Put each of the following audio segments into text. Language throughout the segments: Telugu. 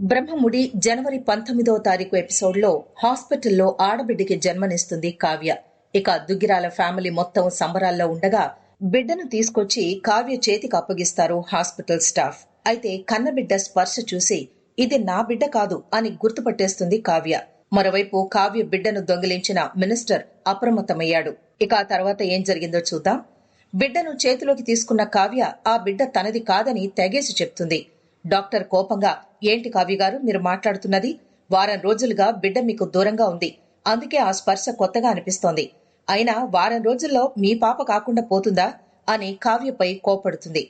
బ్రహ్మముడి జనవరి పంతొమ్మిదవ తారీఖు ఎపిసోడ్లో హాస్పిటల్లో ఆడబిడ్డకి జన్మనిస్తుంది కావ్య. ఇక దుగ్గిరాల ఫ్యామిలీ మొత్తం సంబరాల్లో ఉండగా బిడ్డను తీసుకొచ్చి కావ్య చేతికి అప్పగిస్తారు హాస్పిటల్ స్టాఫ్. అయితే కన్నబిడ్డ స్పర్శ చూసి ఇది నా బిడ్డ కాదు అని గుర్తుపట్టేస్తుంది కావ్య. మరోవైపు కావ్య బిడ్డను దొంగిలించిన మినిస్టర్ అప్రమత్తమయ్యాడు. ఇక ఆ తర్వాత ఏం జరిగిందో చూద్దాం. బిడ్డను చేతిలోకి తీసుకున్న కావ్య ఆ బిడ్డ తనది కాదని తెగేసి చెప్తుంది. డాక్టర్ కోపంగా ఏంటి కావ్య గారు? మీరు మాట్లాడుతున్నది వారం రోజులుగా బిడ్డ మీకు దూరంగా ఉంది. అందుకే ఆ స్పర్శ కొత్తగా అనిపిస్తోంది. అయినా వారం రోజుల్లో మీ పాప కాకుండా పోతుందా అని కావ్యపై కోపడుతుంది.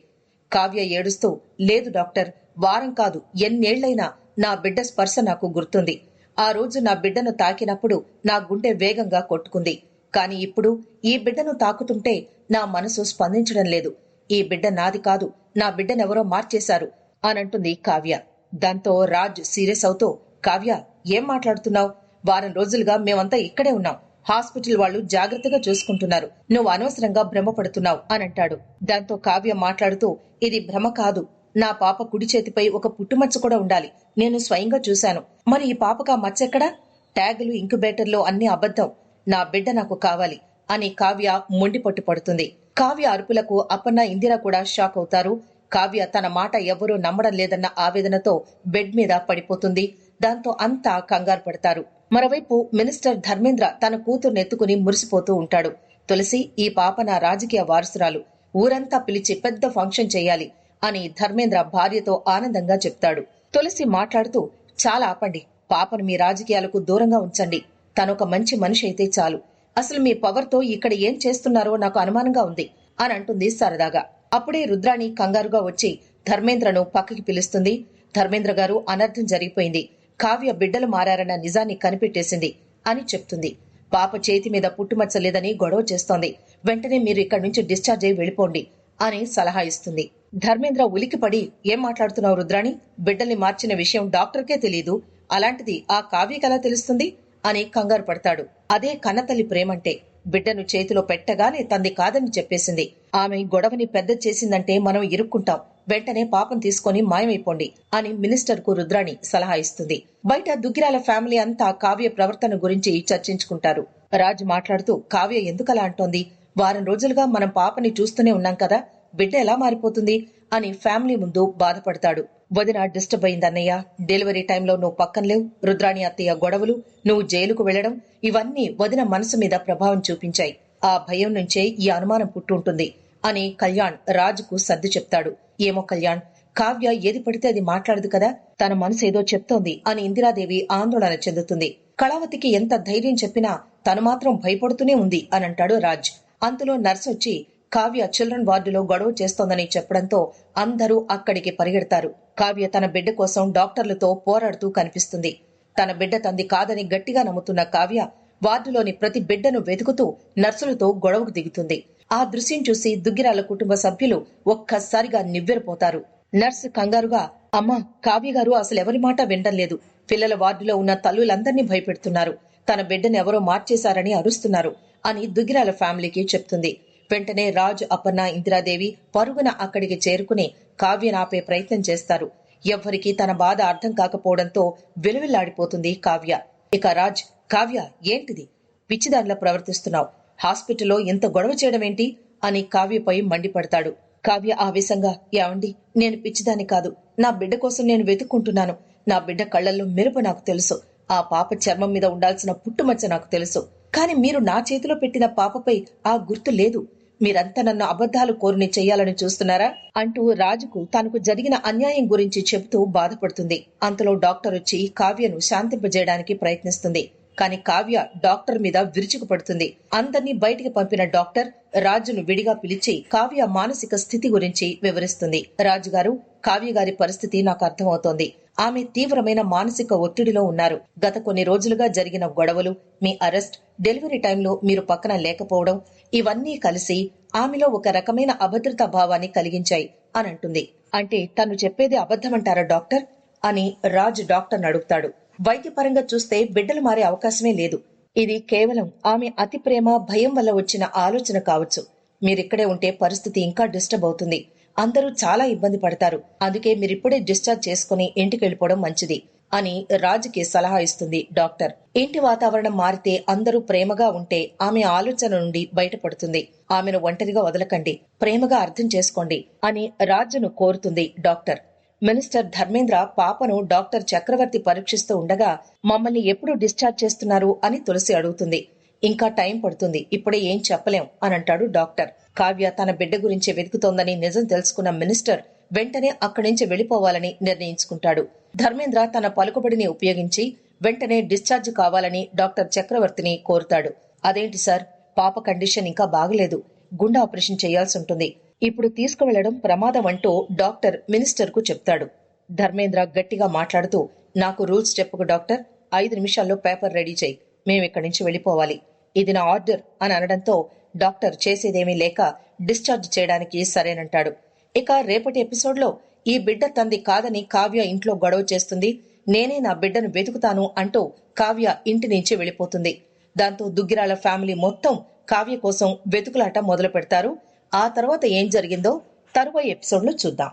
కావ్య ఏడుస్తూ లేదు డాక్టర్ వారం కాదు ఎన్నేళ్ళైనా నా బిడ్డ స్పర్శ నాకు గుర్తుంది. ఆ రోజు నా బిడ్డను తాకినప్పుడు నా గుండె వేగంగా కొట్టుకుంది. కాని ఇప్పుడు ఈ బిడ్డను తాకుతుంటే నా మనసు స్పందించడం లేదు. ఈ బిడ్డ నాది కాదు నా బిడ్డనెవరో మార్చేశారు అనంటుంది కావ్య. దాంతో రాజ్ సీరియస్ అవుతూ కావ్య ఏం మాట్లాడుతున్నావు? వారం రోజులుగా మేమంతా ఇక్కడే ఉన్నాం. హాస్పిటల్ వాళ్ళు జాగ్రత్తగా చూసుకుంటున్నారు. నువ్వు అనవసరంగా భ్రమపడుతున్నావు అని అంటాడు దాంతో కావ్య మాట్లాడుతూ ఇది భ్రమ కాదు. నా పాప కుడి చేతిపై ఒక పుట్టుమచ్చ కూడా ఉండాలి. నేను స్వయంగా చూశాను. మరి ఈ పాపకా మచ్చెక్కడా? ట్యాగులు ఇంక్యుబేటర్లో అన్ని అబద్ధం. నా బిడ్డ నాకు కావాలి అని కావ్య మొండిపట్టు పడుతుంది కావ్య అరుపులకు అప్పన్న ఇందిర కూడా షాక్ అవుతారు. కావ్య తన మాట ఎవరూ నమ్మడం లేదన్న ఆవేదనతో బెడ్ మీద పడిపోతుంది. దాంతో అంతా కంగారు పడతారు. మరోవైపు మినిస్టర్ ధర్మేంద్ర తన కూతుర్నెత్తుకుని మురిసిపోతూ ఉంటాడు. తులసి ఈ పాప నా రాజకీయ వారసురాలు. ఊరంతా పిలిచి పెద్ద ఫంక్షన్ చేయాలి అని ధర్మేంద్ర భార్యతో ఆనందంగా చెప్తాడు. తులసి మాట్లాడుతూ చాలా ఆపండి. పాపను మీ రాజకీయాలకు దూరంగా ఉంచండి. తనొక మంచి మనిషి అయితే చాలు. అసలు మీ పవర్తో ఇక్కడ ఏం చేస్తున్నారో నాకు అనుమానంగా ఉంది అని అంటుంది సరదాగా. అప్పుడే రుద్రాణి కంగారుగా వచ్చి ధర్మేంద్రను పక్కకి పిలుస్తుంది. ధర్మేంద్ర గారు అనర్థం జరిగిపోయింది. కావ్య బిడ్డలు మారారన్న నిజాన్ని కనిపెట్టేసింది అని చెప్తుంది. పాప చేతి మీద పుట్టుమచ్చ లేదని గొడవ చేస్తోంది. వెంటనే మీరు ఇక్కడి నుంచి డిశ్చార్జ్ అయి వెళ్ళిపోండి అని సలహా ఇస్తుంది. ధర్మేంద్ర ఉలికిపడి ఏం మాట్లాడుతున్నావు రుద్రాణి? బిడ్డల్ని మార్చిన విషయం డాక్టర్కే తెలియదు అలాంటిది ఆ కావ్యకలా తెలుస్తుంది? అని కంగారు పడతాడు. అదే కన్నతల్లి ప్రేమంటే. బిడ్డను చేతిలో పెట్టగానే తంది కాదని చెప్పేసింది. ఆమె గొడవని పెద్ద చేసిందంటే మనం ఇరుక్కుంటాం. వెంటనే పాపం తీసుకొని మాయమైపోండి అని మినిస్టర్కు రుద్రాణి సలహా ఇస్తుంది. బయట దుగ్గిరాల ఫ్యామిలీ అంతా కావ్య ప్రవర్తన గురించి చర్చించుకుంటారు. రాజు మాట్లాడుతూ కావ్య ఎందుకలా అంటోంది? వారం రోజులుగా మనం పాపని చూస్తూనే ఉన్నాం కదా బిడ్డ ఎలా మారిపోతుంది? అని ఫ్యామిలీ ముందు బాధపడతాడు. వదిన డిస్టర్బ్ అయింది అన్నయ్య డెలివరీ టైంలో నువ్వు పక్కన లేవు రుద్రాణి అత్తయ్య గొడవలు నువ్వు జైలుకు వెళ్ళడం ఇవన్నీ వదిన మనసు మీద ప్రభావం చూపించాయి. ఆ భయం నుంచే ఈ అనుమానం పుట్టుంటుంది అని కళ్యాణ్ రాజుకు సర్ది చెప్తాడు. ఏమో కళ్యాణ్ కావ్య ఏది పడితే అది మాట్లాడదు కదా? తన మనసు ఏదో చెప్తోంది అని ఇందిరాదేవి ఆందోళన చెందుతుంది. కళావతికి ఎంత ధైర్యం చెప్పినా తను మాత్రం భయపడుతూనే ఉంది అని అంటాడు రాజ్. అంతలో నర్సొచ్చి కావ్య చిల్డ్రన్ వార్డులో గొడవ చేస్తోందని చెప్పడంతో అందరూ అక్కడికి పరిగెడతారు. కావ్య తన బిడ్డ కోసం డాక్టర్లతో పోరాడుతూ కనిపిస్తుంది. తన బిడ్డ తంది కాదని గట్టిగా నమ్ముతున్న కావ్య వార్డులోని ప్రతి బిడ్డను వెతుకుతూ నర్సులతో గొడవకు దిగుతుంది. ఆ దృశ్యం చూసి దుగ్గిరాల కుటుంబ సభ్యులు ఒక్కసారిగా నివ్వెరపోతారు. నర్సు కంగారుగా అమ్మా కావ్య గారు అసలు ఎవరి మాట వినడం లేదు. పిల్లల వార్డులో ఉన్న తల్లులందరినీ భయపెడుతున్నారు. తన బిడ్డను ఎవరో మార్చేశారని అరుస్తున్నారు అని దుగ్గిరాల ఫ్యామిలీకి చెప్తుంది. వెంటనే రాజు అపర్ణ ఇందిరాదేవి పరుగున అక్కడికి చేరుకుని కావ్యనాపే ప్రయత్నం చేస్తారు. ఎవ్వరికీ తన బాధ అర్థం కాకపోవడంతో విలువిల్లాడిపోతుంది కావ్య. ఇక రాజ్ కావ్య ఏంటిది? పిచ్చిదానిలా ప్రవర్తిస్తున్నావు. హాస్పిటల్లో ఇంత గొడవ చేయడమేంటి? అని కావ్యపై మండిపడతాడు. కావ్య ఆవేశంగా ఏమండి నేను పిచ్చిదాన్ని కాదు. నా బిడ్డ కోసం నేను వెతుక్కుంటున్నాను. నా బిడ్డ కళ్ళల్లో మెరుపు నాకు తెలుసు. ఆ పాప చర్మం మీద ఉండాల్సిన పుట్టుమచ్చ నాకు తెలుసు. కాని మీరు నా చేతిలో పెట్టిన పాపపై ఆ గుర్తు లేదు. మీరంతా నన్ను అబద్ధాలు కోరిని చెయ్యాలని చూస్తున్నారా? అంటూ రాజుకు తనకు జరిగిన అన్యాయం గురించి చెబుతూ బాధపడుతుంది. అంతలో డాక్టర్ వచ్చి కావ్యను శాంతింపజేయడానికి ప్రయత్నిస్తుంది. కాని కావ్య డాక్టర్ మీద విరుచుకుపడుతుంది. అందర్నీ బయటికి పంపిన డాక్టర్ రాజును విడిగా పిలిచి కావ్య మానసిక స్థితి గురించి వివరిస్తుంది. రాజుగారు కావ్య గారి పరిస్థితి నాకు అర్థమవుతోంది. ఆమె తీవ్రమైన మానసిక ఒత్తిడిలో ఉన్నారు. గత కొన్ని రోజులుగా జరిగిన గొడవలు మీ అరెస్ట్ డెలివరీ టైంలో మీరు పక్కన లేకపోవడం ఇవన్నీ కలిసి ఆమెలో ఒక రకమైన అభద్రతా భావాన్ని కలిగించాయి అని అంటుంది. అంటే తను చెప్పేది అబద్ధమంటారా డాక్టర్? అని రాజ్ డాక్టర్ అడుగుతాడు. వైద్యపరంగా చూస్తే బిడ్డలు మారే అవకాశమే లేదు. ఇది కేవలం ఆమె అతి ప్రేమ భయం వల్ల వచ్చిన ఆలోచన కావచ్చు. మీరిక్కడే ఉంటే పరిస్థితి ఇంకా డిస్టర్బ్ అవుతుంది. అందరూ చాలా ఇబ్బంది పడతారు. అందుకే మీరిప్పుడే డిశ్చార్జ్ చేసుకుని ఇంటికి వెళ్ళిపోవడం మంచిది అని రాజుకి సలహా ఇస్తుంది డాక్టర్. ఇంటి వాతావరణం మారితే అందరూ ప్రేమగా ఉంటే ఆమె ఆలోచన నుండి బయటపడుతుంది. ఆమెను ఒంటరిగా వదలకండి ప్రేమగా అర్థం చేసుకోండి అని రాజును కోరుతుంది డాక్టర్. మినిస్టర్ ధర్మేంద్ర పాపను డాక్టర్ చక్రవర్తి పరీక్షిస్తూ ఉండగా మమ్మల్ని ఎప్పుడు డిశ్చార్జ్ చేస్తున్నారు? అని తులసి అడుగుతుంది. ఇంకా టైం పడుతుంది ఇప్పుడే ఏం చెప్పలేం అని అంటాడు డాక్టర్. కావ్య తన బిడ్డ గురించి వెతుకుతోందని నిజం తెలుసుకున్న మినిస్టర్ వెంటనే అక్కడి నుంచి వెళ్ళిపోవాలని నిర్ణయించుకుంటాడు. ధర్మేంద్ర తన పలుకుబడిని ఉపయోగించి వెంటనే డిశ్చార్జ్ కావాలని డాక్టర్ చక్రవర్తిని కోరుతాడు. అదేంటి సార్? పాప కండిషన్ ఇంకా బాగలేదు. గుండె ఆపరేషన్ చేయాల్సి ఉంటుంది. ఇప్పుడు తీసుకువెళ్ళడం ప్రమాదం అంటూ డాక్టర్ మినిస్టర్కు చెప్తాడు. ధర్మేంద్ర గట్టిగా మాట్లాడుతూ నాకు రూల్స్ చెప్పుకు డాక్టర్. ఐదు నిమిషాల్లో పేపర్ రెడీ చేయి. మేము ఇక్కడి నుంచి వెళ్ళిపోవాలి. ఇది నా ఆర్డర్ అని అనడంతో డాక్టర్ చేసేదేమీ లేక డిశ్చార్జ్ చేయడానికి సరేనంటాడు. ఇక రేపటి ఎపిసోడ్లో ఈ బిడ్డ తంది కాదని కావ్య ఇంట్లో గొడవ చేస్తుంది నేనే నా బిడ్డను వెతుకుతాను అంటూ కావ్య ఇంటి నుంచి వెళ్ళిపోతుంది. దాంతో దుగ్గిరాల ఫ్యామిలీ మొత్తం కావ్య కోసం వెతుకులాట మొదలు పెడతారు ఆ తర్వాత ఏం జరిగిందో తరువాయి ఎపిసోడ్లో చూద్దాం.